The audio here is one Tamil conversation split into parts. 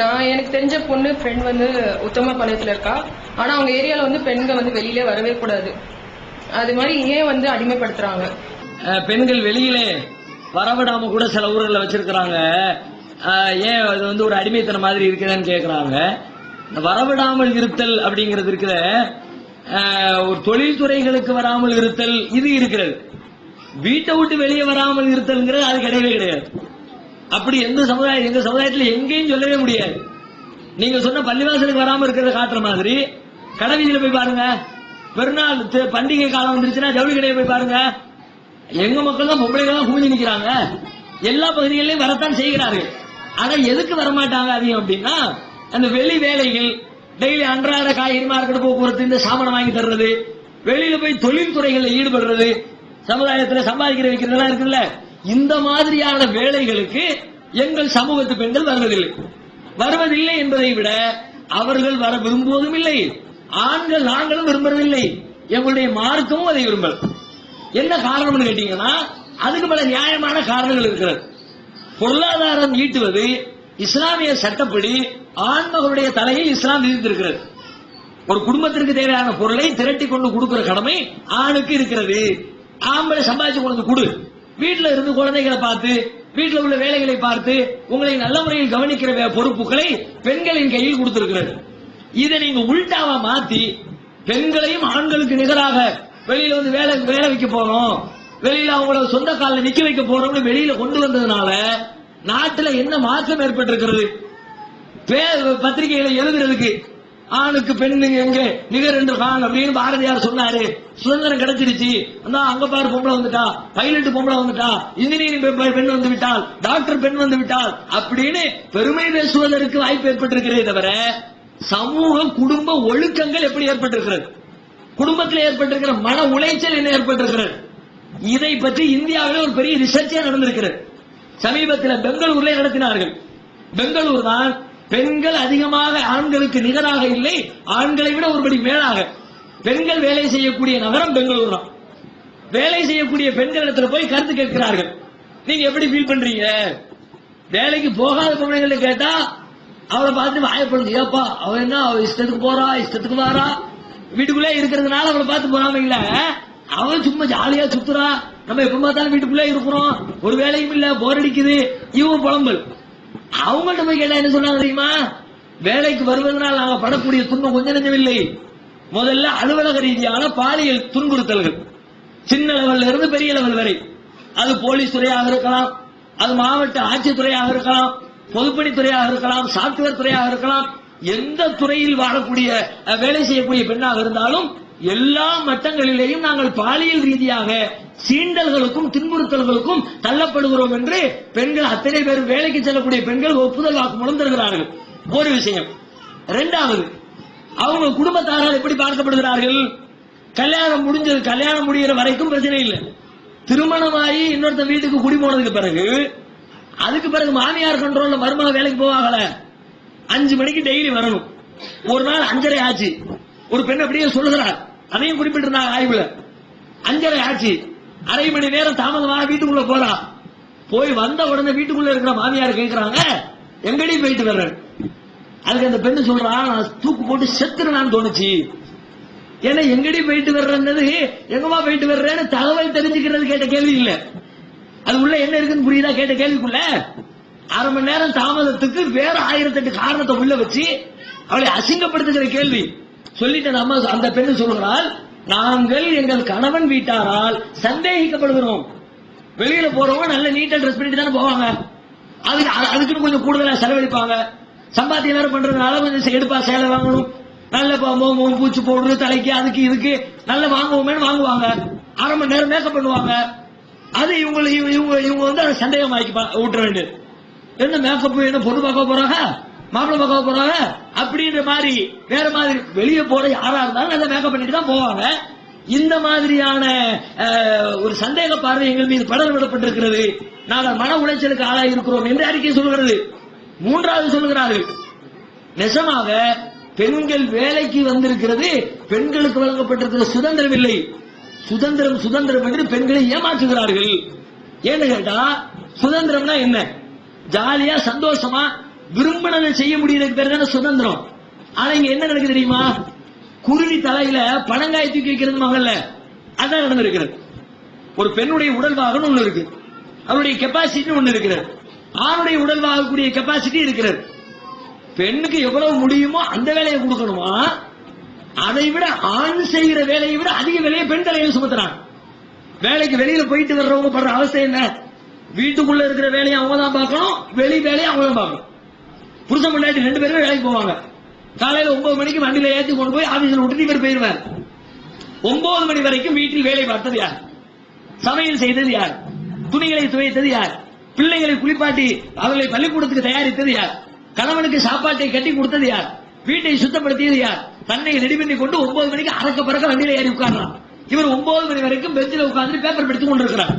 நான் எனக்கு தெரிஞ்ச பொண்ணு ஃப்ரெண்ட் வந்து உத்தமபாளையத்துல இருக்கா. ஆனா அவங்க ஏரியால வந்து பெண்கள் வந்து வெளியிலே வரவே கூடாது. அது மாதிரி ஏன் வந்து அடிமைப்படுத்துறாங்க? பெண்கள் வெளியிலே வரவிடாம கூட சில ஊர்களில் வச்சிருக்கிறாங்க. ஏன் அது வந்து ஒரு அடிமைத்தனம் மாதிரி இருக்குதுன்னு கேட்குறாங்க வரவிடாமல் இருத்தல் அப்படிங்கிறது இருக்கிற ஒரு தொழில்துறைகளுக்கு வராமல் இருத்தல் இது இருக்கிறது. வீட்டை விட்டு வெளியே வராமல் இருத்தல்ங்கிறது அது கிடையவே கிடையாது. அப்படி எந்த சமுதாயம் எங்க சமுதாயத்துல எங்கேயும் சொல்லவே முடியாது. நீங்க சொன்ன பள்ளிவாசலுக்கு வராம இருக்கிறத காட்டுற மாதிரி கடை வீதியில போய் பாருங்க. பெருநாள் பண்டிகை காலம் வந்துருச்சுன்னா ஜவுளி கடையை போய் பாருங்க. எங்க மக்கள் தான் பொம்பளைகள் தான் குமிஞ்சு நிக்கிறாங்க. எல்லா பகுதிகளிலும் வரத்தான் செய்கிறார்கள். ஆனா எதுக்கு வரமாட்டாங்க அதிகம் அப்படின்னா அந்த வெளி வேலைகள் டெய்லி அன்றாட காய்கறி மார்க்கெட் போக்குவரத்து இந்த சாமான் வாங்கி தர்றது வெளியில போய் தொழில்துறைகளில் ஈடுபடுறது சமுதாயத்துல சம்பாதிக்கிற வைக்கிறதெல்லாம் இருக்குல்ல இந்த மாதிரியான வேலைகளுக்கு எங்கள் சமூகத்து பெண்கள் வருவதில்லை. வருவதில்லை என்பதை விட அவர்கள் வர விரும்புவதும் இல்லை. ஆண்கள் நாங்களும் விரும்புவதில்லை எங்களுடைய மார்க்கமும் அதை விரும்பல. என்ன காரணம்னு கேட்டீங்கன்னா அதுக்கு பல நியாயமான காரணங்கள் இருக்கிறது. பொருளாதாரம் ஈட்டுவது இஸ்லாமிய சட்டப்படி ஆண்மகளுடைய தலையில் இஸ்லாம் விதித்திருக்கிறது. ஒரு குடும்பத்திற்கு தேவையான பொருளை திரட்டி கொண்டு கொடுக்கிற கடமை ஆணுக்கு இருக்கிறது. ஆம்பளை சம்பாதிச்சு கொண்டு கொடு. வீட்டுல இருந்து குழந்தைகளை பார்த்து வீட்டுல உள்ள வேலைகளை பார்த்து உங்களை நல்ல முறையில் கவனிக்கிற பொறுப்புகளை பெண்களின் கையில் கொடுத்திருக்கிறது. இதை நீங்க உள்டாவா மாத்தி பெண்களையும் ஆண்களுக்கு நிகராக வெளியில வந்து வேலை வேலை வைக்க போறோம். வெளியில அவங்கள சொந்த காலில் நிக்க வைக்க போறோம்னு வெளியில கொண்டு வந்ததுனால நாட்டுல என்ன மாற்றம் ஏற்பட்டிருக்கிறது? பத்திரிகைகளை எழுதுறதுக்கு ஆணுக்கு பெண்ணுங்க எங்க? நிகர் என்று கான் அப்படின்னு பாரதியார் சொன்னாரு. சுதந்திரம் கிடைச்சிருச்சு. அந்த அங்க பாரு பொம்பளை வந்துட்டா. பைலட் பொம்பளை வந்துட்டா. இன்ஜினியரிங் பெண் வந்து விட்டால் டாக்டர் பெண் வந்து விட்டால் அப்படின்னு பெருமை பேசுவதற்கு வாய்ப்பு ஏற்பட்டிருக்கிறதே தவிர சமூக குடும்ப ஒழுக்கங்கள் எப்படி ஏற்பட்டிருக்கிறது? குடும்பத்தில் ஏற்பட்டிருக்கிற மன உளைச்சல் என்ன ஏற்பட்டிருக்கிறது? இதை பற்றி இந்தியாவில் ஒரு பெரிய ரிசர்ச்சே நடந்திருக்கிறது. சமீபத்தில் பெங்களூர்ல நடத்தினார்கள். பெங்களூர் தான் பெண்கள் அதிகமாக ஆண்களுக்கு நிகராக இல்லை ஆண்களை விட ஒருபடி மேலாக. பெண்கள் வேலை செய்யக்கூடிய நகரம் பெங்களூர் தான். வேலை செய்யக்கூடிய பெண்களிடத்துல போய் கருத்து கேட்கிறார்கள். நீங்க எப்படி ஃபீல் பண்றீங்க? வேலைக்கு போகாத பொம்பளைங்களை கேட்டா அவளை பார்த்து வாயப்படுது ஏப்பா அவ என்ன அவ இஷ்டத்துக்கு போறா இஷ்டத்துக்கு வாரா? வீட்டுக்குள்ளே இருக்கிறதுனால அவளை பார்த்து போறாம இல்ல அவன் சும்மா ஜாலியா சுத்துறா. நம்ம எப்ப பார்த்தாலும் வீட்டுக்குள்ளே இருக்கிறோம். ஒரு வேலையும் இல்ல போர் அடிக்குது. இவன் புலம்பல். அவங்கள்ட்ட போய் கேட்டா என்ன சொன்னாங்க தெரியுமா? வேலைக்கு வருவதனால் நாங்க படக்கூடிய துன்பம் கொஞ்சம் நெஞ்சமில்லை. முதல்ல அலுவலக ரீதியான பாலியல் துன்புறுத்தல்கள். சின்ன லெவல்ல இருந்து பெரிய லெவல் வரை. அது போலீஸ் துறையாக இருக்கலாம் அது மாவட்ட ஆட்சித்துறையாக இருக்கலாம் பொதுப்பணித்துறையாக இருக்கலாம் சாப்ட்வேர் துறையாக இருக்கலாம். எந்த துறையில் வாழக்கூடிய வேலை செய்யக்கூடிய பெண்ணாக இருந்தாலும் எல்லா மட்டங்களிலேயும் நாங்கள் பாலியல் ரீதியாக சீண்டல்களுக்கும் துன்புறுத்தல்களுக்கும் தள்ளப்படுகிறோம் என்று பெண்கள் அத்தனை பேர் வேலைக்கு செல்லக்கூடிய பெண்கள் ஒப்புதல் வாக்குமூலம் தருகிறார்கள். ஒரு விஷயம். இரண்டாவது அவங்க குடும்பத்தாரால் எப்படி பார்க்கப்படுகிறார்கள்? கல்யாணம் முடிஞ்சது கல்யாணம் முடிகிற வரைக்கும் பிரச்சனை இல்லை. திருமணமாகி இன்னொருத்த வீட்டுக்கு குடி போனதுக்கு பிறகு அதுக்கு பிறகு மாமியார் கண்ட்ரோல்ல மருமக வேலைக்கு போவாங்கல அஞ்சு மணிக்கு டெய்லி வரணும். ஒரு நாள் அஞ்சரை ஆச்சு. ஒரு பெண் அப்படியே சொல்லுகிறார் அதையும் குறிப்பிட்டிருந்தாங்க ஆய்வுல. அஞ்சரை ஆச்சு. அரை மணி நேரம் தாமதமாக வீட்டுக்குள்ள போறா. போய் வந்த உடனே வீட்டுக்குள்ள இருக்கிற மாமியார் கேட்கிறாங்க எங்கடி போயிட்டு வர்றேன் அதுக்கு அந்த பெண்ணு சொல்றா நான் தூக்கு போட்டு செத்துறேன்னு தோணுச்சு. ஏன்னா எங்கடி போயிட்டு வர்றது எங்கம்மா போயிட்டு வர்றேன்னு தகவல் தெரிஞ்சுக்கிறது கேட்ட கேள்வி இல்ல. அது உள்ள என்ன இருக்குன்னு புரியுதா கேட்ட கேள்விக்குள்ள? அரை மணி நேரம் தாமதத்துக்கு வேற ஆயிரத்தெட்டு காரணத்தை உள்ள வச்சு அவளை அசிங்கப்படுத்துகிற கேள்வி. சொல்லிட்டு நம்ம அந்த பெண் சொல்கிறாள் நாங்கள் எங்கள் கணவன் வீட்டாரால் சந்தேகிக்கப்படுகிறோம். வெளியில போறவங்க நல்ல நீட்டா ட்ரெஸ் பண்ணிட்டு தானே போவாங்க. அதுக்கு அதுக்குன்னு கொஞ்சம் கூடுதலா செலவழிப்பாங்க. சம்பாத்தியம் வேற பண்றதுனால கொஞ்சம் எடுப்பா சேலை வாங்கணும். நல்ல பாம்போ பூச்சி போடுறது தலைக்கு அதுக்கு இதுக்கு நல்ல வாங்குவோமே வாங்குவாங்க. அரை மணி நேரம் மேக்கப் பண்ணுவாங்க. அது இவங்க இவங்க இவங்க இவங்க வந்து அதை சந்தேகம் ஆக்கி விட்டுற வேண்டியது. என்ன மேக்கப் என்ன பொண்ணு பார்க்க போறாங்க? மாப்பிள்ளை பார்க்க போறாங்க? அப்படின்ற மாதிரி வேற மாதிரி வெளியே போற யாரா இருந்தாலும் நல்லா மேக்கப் பண்ணிட்டு தான் போவாங்க. இந்த மாதிரியான ஒரு சந்தேக பார்வை எங்கள் மீது படர் விடப்பட்டிருக்கிறது நாங்கள் மன உளைச்சலுக்கு ஆளாக இருக்கிறோம் என்று அறிக்கை சொல்கிறது மூன்றாவது சொல்கிறார்கள் நிஜமாக பெண்கள் வேலைக்கு வந்திருக்கிறது பெண்களுக்கு வழங்கப்பட்டிருக்கிற சுதந்திரம் இல்லை. சுதந்திரம் சுதந்திரம் என்று பெண்களை ஏமாற்றுகிறார்கள். ஏன்னு கேட்டா சுதந்திரம்னா என்ன? ஜாலியா சந்தோஷமா விரும்பினதை செய்ய முடியறதுக்கு பேர் தானே சுதந்திரம். ஆனா இங்க என்ன நடக்குது தெரியுமா? குருவி தலையில பணங்காய் தூக்கி வைக்கிறது மகள்ல. அதான் நடந்திருக்கிறது. ஒரு பெண்ணுடைய உடல் வாகனம் ஒண்ணு இருக்கு. அவருடைய கெப்பாசிட்டி ஒண்ணு இருக்கிறது. ஆணுடைய உடல் வாகக்கூடிய கெப்பாசிட்டி இருக்கிறது. பெண்ணுக்கு எவ்வளவு முடியுமோ அந்த வேலையை கொடுக்கணுமா? அதை விட ஆண் செய்கிற வேலையை விட அதிக வேலையை பெண் தலையில சுமத்துறாங்க. வேலைக்கு வெளியில போயிட்டு வர்றவங்க படுற அவசியம் என்ன? வீட்டுக்குள்ள இருக்கிற வேலையை அவங்க தான் பார்க்கணும் வெளி வேலையை அவங்க தான் பார்க்கணும். புருஷன் முன்னாடி ரெண்டு பேரும் வேலைக்கு போவாங்க. காலையில ஒன்பது மணிக்கு வண்டியில ஏத்தி கொண்டு போய் ஆபீஸ்ல விட்டு இவர் போயிருவார். ஒன்பது மணி வரைக்கும் வீட்டில் வேலை பார்த்தது யார்? சமையல் செய்தது யார்? துணிகளை துவைத்தது யார்? பிள்ளைகளை குளிப்பாட்டி அவர்களை பள்ளிக்கூடத்துக்கு தயாரித்தது யார்? கணவனுக்கு சாப்பாட்டை கட்டி கொடுத்தது யார்? வீட்டை சுத்தப்படுத்தியது யார்? தன்னை ரெடி பண்ணி கொண்டு ஒன்பது மணிக்கு அறக்க பறக்க வண்டியில ஏறி உட்கார்றான். இவர் ஒன்பது மணி வரைக்கும் பெஞ்சில் உட்கார்ந்து பேப்பர் படித்துக் கொண்டிருக்கிறார்.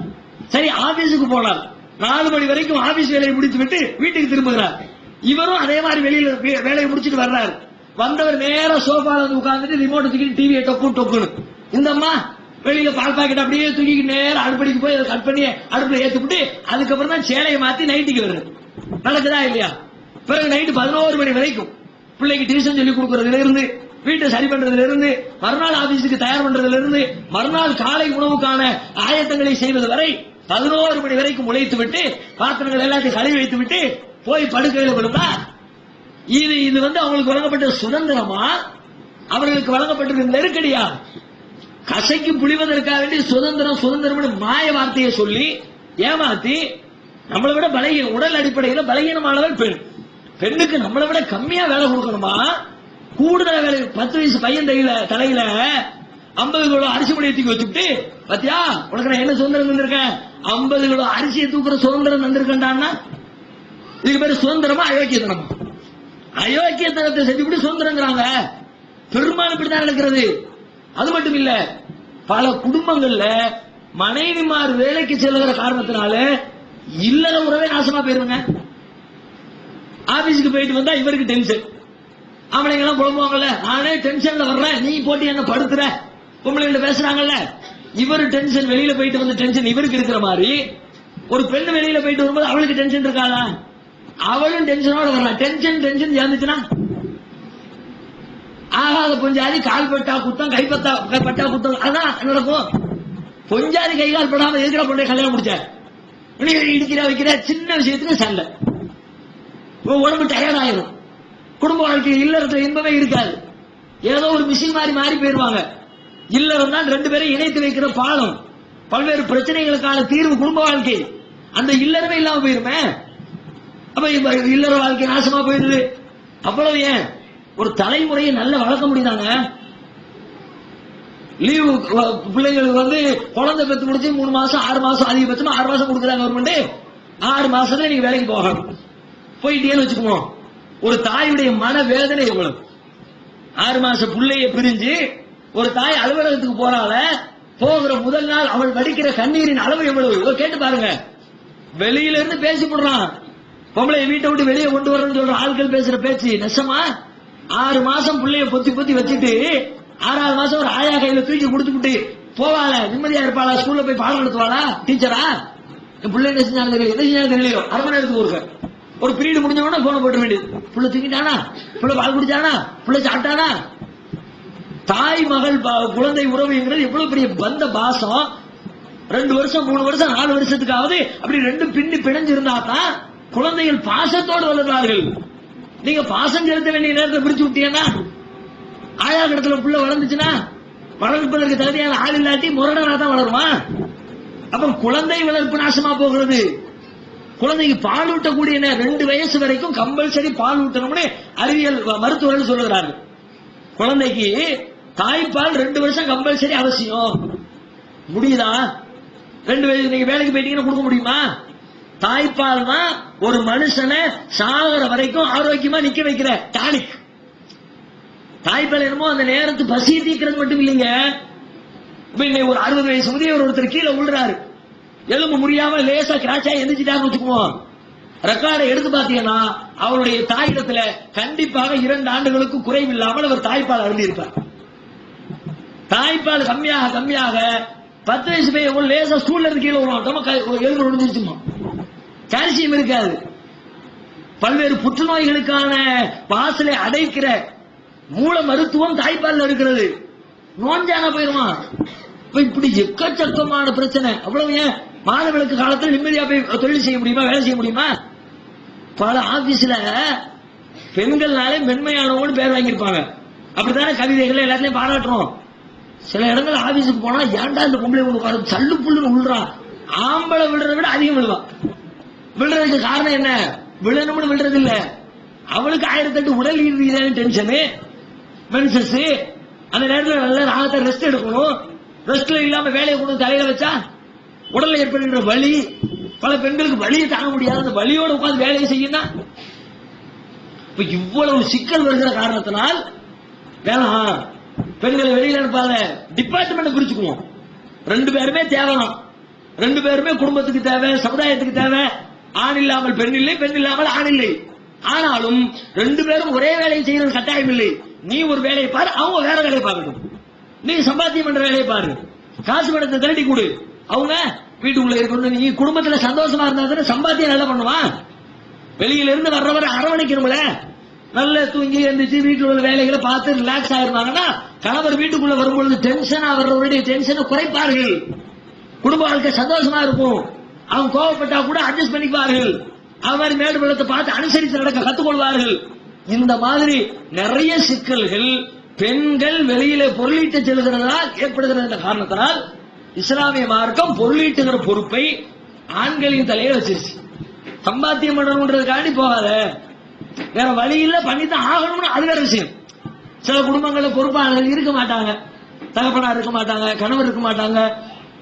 சரி ஆபீஸுக்கு போனார் நாலு மணி வரைக்கும் ஆபீஸ் வேலையை முடித்து விட்டு வீட்டுக்கு திரும்புகிறார். இவரும் அதே மாதிரி வெளியில வேலையை முடிச்சிட்டு வர்றாரு. வந்தவர் நேரம் சோஃபால வந்து உட்கார்ந்துட்டு ரிமோட் தூக்கிட்டு டிவியை டொக்கு டொக்குன்னு. இந்த அம்மா வெளியில பால் பாக்கெட் அப்படியே தூக்கிட்டு நேரம் அடுப்படிக்கு போய் அதை கட் பண்ணி அடுப்புல ஏத்துக்கிட்டு அதுக்கப்புறம் தான் சேலையை மாத்தி நைட்டுக்கு வருது நடக்குதா இல்லையா? பிறகு நைட்டு பதினோரு மணி வரைக்கும். பிள்ளைக்கு டியூஷன் சொல்லி கொடுக்கறதுல இருந்து வீட்டை சரி பண்றதுல இருந்து மறுநாள் ஆபீஸுக்கு தயார் பண்றதுல இருந்து மறுநாள் காலை உணவுக்கான ஆயத்தங்களை செய்வது வரை பதினோரு மணி வரைக்கும் உழைத்து விட்டு பாத்திரங்கள் எல்லாத்தையும் கழுவி வைத்து விட்டு போய் படுக்கையில் விழுந்தா? இது இது வந்து அவங்களுக்கு வழங்கப்பட்ட சுதந்திரமா? அவர்களுக்கு வழங்கப்பட்டது நெருக்கடியா? கசைக்கு புளிவதற்காக வேண்டி சுதந்திரம் சுதந்திரம் மாய வார்த்தையை சொல்லி ஏமாத்தி நம்மளை விட பலகீன உடல் அடிப்படையில் பலகீனமானவர் பெண். பெண்ணுக்கு நம்மளை விட கம்மியா வேலை கொடுக்கணுமா? கூடுதல் வேலை பத்து வயசு பையன் தையில தலையில ஐம்பது கிலோ அரிசி மணி தூக்கி வச்சுட்டு பத்தியா? உனக்கு நான் என்ன சுதந்திரம் தந்திருக்கேன்? ஐம்பது கிலோ அரிசியை தூக்குற சுதந்திரம் தந்திருக்கேன்டான்னா இதுக்கு பேரு சுதந்திரமா அயோக்கியத்தனம். அயோக்கியத்தனத்தை செஞ்சுவிட்டு சுதந்திரங்கிறாங்க. பெரும்பாலும் இப்படிதான் நடக்கிறது. அது மட்டும் இல்ல பல குடும்பங்கள்ல மனைவிமார் வேலைக்கு செல்லுகிற காரணத்தினால இல்லற உறவே நாசமா போயிருங்க. ஆபீஸுக்கு போயிட்டு வந்தா இவருக்கு டென்ஷன் அவனைங்க எல்லாம் குழம்புவாங்கல்ல நானே டென்ஷன்ல வர்றேன் நீ போட்டு என்ன படுத்துற? பொம்பளைங்கள பேசுறாங்கல்ல. இவர் டென்ஷன் வெளியில போயிட்டு வந்த டென்ஷன் இவருக்கு இருக்கிற மாதிரி ஒரு பெண் வெளியில போயிட்டு வரும்போது அவளுக்கு டென்ஷன் இருக்காதா? அவளும் டென்ஷனோட வரலாம் டென்ஷன் டென்ஷன் சேர்ந்துச்சுன்னா ஆகாத பொஞ்சாதி கால் பட்டா குத்தம் கைப்பட்டா கைப்பட்டா குத்தம். அதான் நடக்கும் பொஞ்சாதி கை கால் படாம இருக்கிற பொண்ணை கல்யாணம் முடிச்சார் நீ இடிக்கிற வைக்கிற சின்ன விஷயத்துக்கு சண்டை. உடம்பு டயர்ட் ஆயிரும். குடும்ப வாழ்க்கை இல்லறத்துல இன்பமே இருக்காது. ஏதோ ஒரு மிஷின் மாதிரி மாறி போயிருவாங்க. இல்லறம் தான் ரெண்டு பேரும் இணைத்து வைக்கிற பாலம். பல்வேறு பிரச்சனைகளுக்கான தீர்வு குடும்ப வாழ்க்கை. அந்த இல்லறமே இல்லாம போயிருமே. அப்ப இல்லற வாழ்க்கை நாசமா போயிடுது. அவ்வளவு ஏன்? ஒரு தலைமுறையை நல்லா வளர்க்க முடியுதாங்க? லீவு பிள்ளைங்களுக்கு வந்து குழந்தை பெற்று முடிச்சு மூணு மாசம் ஆறு மாசம் அதிகபட்சமா ஆறு மாசம் கொடுக்குறாங்க கவர்மெண்ட் ஆறு மாசத்துல நீங்க வேலைக்கு போகணும். போயிட்டேன்னு வச்சுக்குவோம். ஒரு தாயுடைய மன வேதனை எவ்வளவு? ஆறு மாச பிள்ளைய பிரிஞ்சு ஒரு தாய் அலுவலகத்துக்கு போறால போகிற முதல் நாள் அவள் வடிக்கிற கண்ணீரின் அளவு எவ்வளவு? கேட்டு பாருங்க. வெளியில இருந்து பேசி போடுறான். பொம்பளை வீட்டை விட்டு வெளியே கொண்டு வரணும்னு சொல்ற ஆட்கள் பேசுற பேச்சு நெசமா? ஆறு மாசம் பிள்ளைய பொத்தி பொத்தி வச்சுட்டு ஆறாவது மாசம் ஒரு ஆயா கையில தூக்கி கொடுத்துட்டு போவாள நிம்மதியா இருப்பாளா? ஸ்கூல்ல போய் பாடம் நடத்துவாளா? டீச்சரா என் பிள்ளை என்ன செஞ்சாலும் தெரியல. எதை செஞ்சாலும் தெரியலையோ. அரை மணி நேரத்துக்கு ஒருக்க ஒரு பீரியட் முடிஞ்ச உடனே போன போட்ட வேண்டியது. புள்ள தூக்கிட்டானா புள்ள பால் குடிச்சானா? புள்ள சாப்பிட்டானா? தாய் மகள் குழந்தை உறவுங்கிறது எவ்வளவு பெரிய பந்த பாசம். ரெண்டு வருஷம் மூணு வருஷம் நாலு வருஷத்துக்காவது அப்படி ரெண்டும் பின்னி பிணைஞ்சிருந்தா தான் குழந்தைகள் பாசத்தோடு வளர்வார்கள் நீங்க பாசம் செலுத்த வேண்டிய நேரத்தை பிரிச்சு விட்டீங்கன்னா ஆயா இடத்துல புள்ள வளர்ந்துச்சுன்னா வளர்ப்பதற்கு தகுதியான ஆள் இல்லாட்டி முரடனா தான் வளருமா? அப்ப குழந்தை வளர்ப்பு நாசமா போகிறது. குழந்தைக்கு பால் ஊட்டக்கூடிய ரெண்டு வயசு வரைக்கும் கம்பல்சரி பால் ஊட்டணும்னு அறிவியல் வ- மருத்துவர்கள் சொல்லுகிறார்கள். குழந்தைக்கு தாய்ப்பால் ரெண்டு வருஷம் கம்பல்சரி அவசியம். முடியுதா? ரெண்டு வயசு நீங்க வேலைக்கு போயிட்டீங்கன்னா கொடுக்க முடியுமா? தாய்ப்பால் தான் ஒரு மனுஷனை சாகிற வரைக்கும் ஆரோக்கியமா நிக்க வைக்கிற டானிக். தாய்ப்பால் என்னமோ அந்த நேரத்து பசி தீக்கிறது மட்டும் இல்லைங்க. இன்னைக்கு ஒரு அறுபது வயசு முதியவர் ஒருத்தர் கீழே விழுறாரு எலும்பு முடியாம லேசா கிராச்சா எந்திரிச்சிட்டாருன்னு வச்சுக்குவோம். ரெக்கார்டை எடுத்து பாத்தீங்கன்னா அவருடைய தாயிடத்துல கண்டிப்பாக இரண்டு ஆண்டுகளுக்கு குறைவில்லாமல் அவர் தாய்ப்பால் அருந்திருப்பார் தாய்ப்பால் கம்மியாக கம்மியாக பத்து வயசு பையன் லேசா ஸ்டூல்ல இருந்து கீழே விழுவோம் க- எலும்பு விழுந்துருச்சுமா கால்சியம் இருக்காது. பல்வேறு புற்றுநோய்களுக்கான வாசலை அடைக்கிற மூல மருத்துவம் தாய்ப்பால் இருக்கிறது. நோஞ்சான போயிருவான் இப்படி எக்கச்சக்கமான பிரச்சனை. அவ்வளவு ஏன்? மாணவர்களுக்கு காலத்தில் நிம்மதியா போய் தொழில் செய்ய முடியுமா? வேலை செய்ய முடியுமா? பல ஆபீஸ்ல பெண்கள்னாலே மென்மையானவங்கன்னு பேர் வாங்கியிருப்பாங்க. அப்படித்தானே கவிதைகள் எல்லாத்தையும் பாராட்டுறோம். சில இடங்கள் ஆபீஸுக்கு போனா ஏன்டா இந்த பொம்பளை ஒண்ணு உட்காரு சல்லு புல்லுன்னு விழுறான் ஆம்பளை விடுறத விட அதிகம் விழுவான் விழுறதுக்கு காரணம் என்ன? விழணும்னு விழுறது இல்ல அவளுக்கு ஆயிரத்தி எட்டு உடல் ரீதியான டென்ஷனு மென்சஸ் அந்த நேரத்தில் நல்ல ராகத்தை ரெஸ்ட் எடுக்கணும். ரெஸ்ட்ல இல்லாம வேலையை கொண்டு தலையில வச்சா உடல்ல ஏற்படுகின்ற வலி பல பெண்களுக்கு வலியை தாங்க முடியாது. அந்த வலியோட உட்காந்து வேலையை செய்யணும் இப்ப இவ்வளவு சிக்கல் வருகிற காரணத்தினால் வேணாம் பெண்களை வெளியில அனுப்பாத டிபார்ட்மெண்ட் பிரிச்சுக்குவோம். ரெண்டு பேருமே தேவைதான் ரெண்டு பேருமே குடும்பத்துக்கு தேவை சமுதாயத்துக்கு தேவை. ஆண் இல்லாமல் பெண் இல்லை பெண் இல்லாமல் ஆண் இல்லை. ஆனாலும் ரெண்டு பேரும் ஒரே வேலையை செய்யறது கட்டாயம் இல்லை. நீ ஒரு வேலையை பாரு அவங்க வேற வேலையை பார்க்கணும் நீ சம்பாத்தியம் பண்ற வேலையை பாரு. காசு பணத்தை திரட்டி கொடு. அவங்க வீட்டுக்குள்ள இருக்கணும் நீ குடும்பத்துல சந்தோஷமா இருந்தா தானே சம்பாத்தியம் நல்லா பண்ணுவான் வெளியில இருந்து வர்றவரை அரவணைக்கணும்ல நல்ல தூங்கி எழுந்திரிச்சு வீட்டுல உள்ள வேலைகளை பார்த்து ரிலாக்ஸ் ஆயிருந்தாங்கன்னா கணவர் வீட்டுக்குள்ள வரும்பொழுது டென்ஷனா வர்றவருடைய டென்ஷனை குறைப்பார்கள். குடும்ப வாழ்க்கை சந்தோஷமா இருக்கும். அவங்க கோவப்பட்டா கூட அட்ஜஸ்ட் பண்ணிக்குவார்கள். அவர் மேடு பள்ளத்தை பார்த்து அனுசரித்து நடக்க கத்துக்கொள்வார்கள். இந்த மாதிரி நிறைய சிக்கல்கள் பெண்கள் வெளியில பொருளீட்டு செல்கிறதால் ஏற்படுகிற இந்த காரணத்தினால் இஸ்லாமிய மார்க்கம் பொருளீட்டுகிற பொறுப்பை ஆண்களின் தலையில வச்சிருச்சு. சம்பாத்தியம் பண்ணணுன்றதுக்காண்டி போகாத. வேற வழி இல்ல பண்ணித்தான் ஆகணும்னு அது வேற விஷயம். சில குடும்பங்கள்ல பொறுப்பாளர்கள் இருக்க மாட்டாங்க. தகப்பனார் இருக்க மாட்டாங்க கணவர் இருக்க மாட்டாங்க.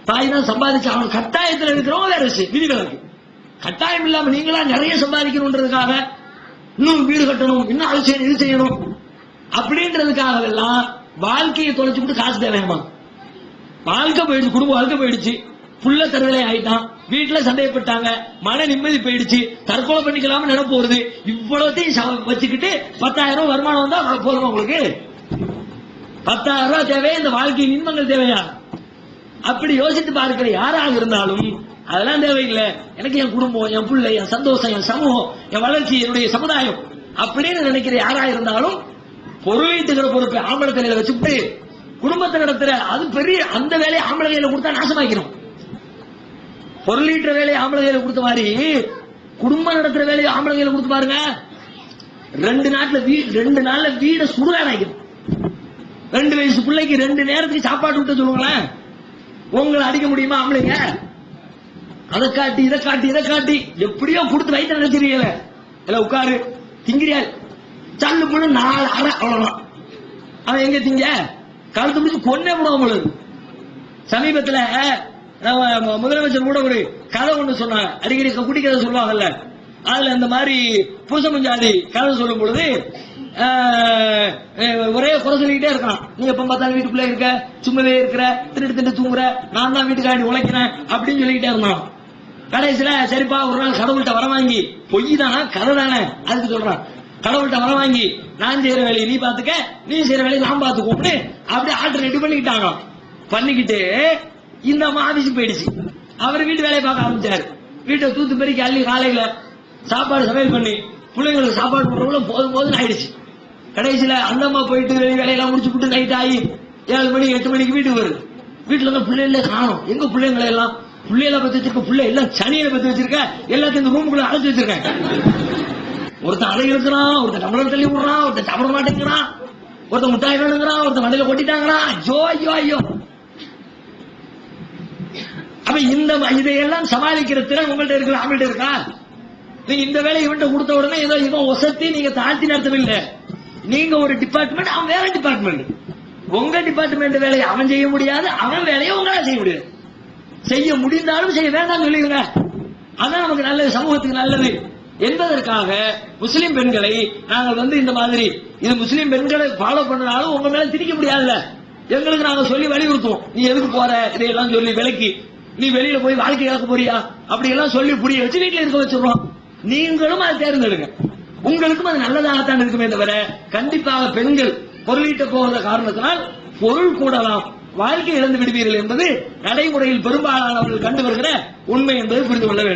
தாய் தான் சம்பாதிச்சு அவன் கட்டாயத்தில் இருக்கிறவங்க வேற விஷயம் விதிவிலக்கு கட்டாயம் இல்லாம நீங்களா நிறைய சம்பாதிக்கணுன்றதுக்காக இன்னும் வீடு கட்டணும் இன்னும் அது செய்யணும் இது செய்யணும். அப்படின்றதுக்காக எல்லாம் வாழ்க்கையை தொலைச்சுட்டு காசு தேவையாமா? வாழ்க்கை போயிடுச்சு குடும்ப வாழ்க்கை போயிடுச்சு. புள்ள தருதலை ஆயிட்டான். வீட்டுல சந்தேகப்பட்டாங்க மன நிம்மதி போயிடுச்சு. தற்கொலை பண்ணிக்கலாம நினைப்பு வருது. இவ்வளவுத்தையும் வச்சுக்கிட்டு பத்தாயிரம் ரூபாய் வருமானம் வந்தா அவ்வளவு போதுமா உங்களுக்கு? பத்தாயிரம் ரூபாய் தேவையா? இந்த வாழ்க்கையின் இன்பங்கள் தேவையா? அப்படி யோசித்து பார்க்கிற யாராக இருந்தாலும் அதெல்லாம் தேவையில்லை. எனக்கு என் குடும்பம் என் பிள்ளை என் சந்தோஷம் என் சமூகம் என் வளர்ச்சி என்னுடைய சமுதாயம் அப்படின்னு நினைக்கிற யாரா இருந்தாலும் பொருளீட்டுகிற பொறுப்பை ஆம்பளை தலையில வச்சுட்டு குடும்பத்தை நடத்துற அது பெரிய அந்த வேலையை ஆம்பளை கையில கொடுத்தா நாசமாக்கணும் பொருளீட்டுற வேலையை ஆம்பளை கையில கொடுத்த மாதிரி குடும்பம் நடத்துற வேலையை ஆம்பளை கையில கொடுத்து பாருங்க. ரெண்டு நாட்டுல வீ ரெண்டு நாள்ல வீட சுடுகாடு ஆகிடும் ரெண்டு வயசு பிள்ளைக்கு ரெண்டு நேரத்துக்கு சாப்பாடு விட்டு சொல்லுங்களேன். உங்களை அடிக்க முடியுமா ஆம்பளைங்க? அதை காட்டி இதை காட்டி இதை காட்டி. எப்படியோ கொடுத்து வயிற்று நினைச்சிருக்கீங்களே இல்ல உட்காரு. திங்கிறியால் சல்லு புண்ணு நாலு அரை அவ்வளவுதான். அவன் எங்க திங்க? கழுத்து முடிச்சு கொன்னே விடுவான் பொழுது சமீபத்துல நம்ம முதலமைச்சர் கூட ஒரு கதை ஒண்ணு சொன்னாங்க. அடிக்கடி குடிக்கிறத சொல்லுவாங்கல்ல. அதுல இந்த மாதிரி புருஷமஞ்சாதி கலந்து சொல்லும் பொழுது ஒரே குறை சொல்லிக்கிட்டே இருக்கான். நீ எப்ப பார்த்தாலும் வீட்டுக்குள்ளே இருக்க சும்மாவே இருக்கிற திருட்டு திண்டு தூங்குற நான் தான் வீட்டுக்காண்டி உழைக்கிறேன் அப்படின்னு சொல்லிக்கிட்டே இருந்தான். கடைசியில சரிப்பா ஒரு நாள் கடவுள்கிட்ட வர வாங்கி பொய் தானா கதை தானே? அதுக்கு சொல்றான். கடவுள்கிட்ட வர வாங்கி நான் செய்யற வேலையை நீ பாத்துக்க நீ செய்யற வேலையை நான் பாத்துக்கோன்னு அப்படியே ஆல்டர்னேட்டிவ் பண்ணிக்கிட்டாங்க பண்ணிக்கிட்டு இந்த அம்மா ஆபீஸுக்கு போயிடுச்சு. அவர் வீட்டு வேலையை பார்க்க ஆரம்பிச்சாரு. வீட்டை தூத்து பெருக்கி அள்ளி காலையில சாப்பாடு சமையல் பண்ணி பிள்ளைங்களுக்கு சாப்பாடு போடுறவங்கள போதும் போதும் ஆயிடுச்சு. கடைசியில அந்தம்மா போயிட்டு வெளி வேலையெல்லாம் முடிச்சு விட்டு நைட் ஆகி ஏழு மணி எட்டு மணிக்கு வீட்டுக்கு வருது. வீட்டுல தான் பிள்ளைகளே காணும். எங்க பிள்ளைங்களை எல்லாம்? பிள்ளைகளை பத்தி வச்சிருக்க பிள்ளை எல்லாம் சனியில பத்தி வச்சிருக்க எல்லாத்தையும் இந்த ரூமுக்குள்ள அழைச்சி வச்சிருக்கேன் ஒருத்தன் அலை இருக்கிறான் ஒருத்தன் டம்ளர் தள்ளி விடுறான் ஒருத்தன் சாப்பிட மாட்டேங்கிறான். ஒருத்தன் முட்டாய் வேணுங்கிறான் ஒருத்தன் மண்டையில கொட்டிட்டாங்கடா. ஐயோ ஐயோ ஐயோ. அப்ப இந்த இதையெல்லாம் சமாளிக்கிற திறன் உங்கள்ட்ட இருக்கிற அவங்கள்ட்ட இருக்கா? நீங்க இந்த வேலையை இவன்ட்ட கொடுத்த உடனே ஏதோ இவன் ஒசத்தி நீங்க தாழ்த்தி நடத்தவில்லை. நீங்க ஒரு டிபார்ட்மெண்ட் அவன் வேற டிபார்ட்மெண்ட் உங்க டிபார்ட்மெண்ட் வேலையை அவன் செய்ய முடியாது அவன் வேலையை உங்களால செய்ய முடியாது. செய்ய முடிந்தாலும் செய்ய வேண்டாம் சொல்லிடுங்க. அதான் நமக்கு நல்லது சமூகத்துக்கு நல்லது. என்பதற்காக முஸ்லிம் பெண்களை நாங்கள் வந்து இந்த மாதிரி இது முஸ்லிம் பெண்களை ஃபாலோ பண்ணனாலும் உங்க மேல திணிக்க முடியாதுல்ல. எங்களுக்கு நாங்க சொல்லி வலியுறுத்துவோம். நீ எதுக்கு போற? இதையெல்லாம் சொல்லி விலக்கி. நீ வெளியில போய் வாழ்க்கை இழக்க போறியா? அப்படி எல்லாம் சொல்லி புரிய வச்சு வீட்டுல இருக்க வச்சிருவோம் நீங்களும் அதை தேர்ந்தெடுங்க. உங்களுக்கும் அது நல்லதாகத்தான் இருக்குமே தவிர கண்டிப்பாக பெண்கள் பொருளீட்ட போகிற காரணத்தினால் பொருள் கூடலாம். வாழ்க்கை இழந்து விடுவீர்கள் என்பது நடைமுறையில் பெரும்பாலானவர்கள் கண்டு வருகிற உண்மை என்பதை புரிந்து கொள்ள வேண்டும்.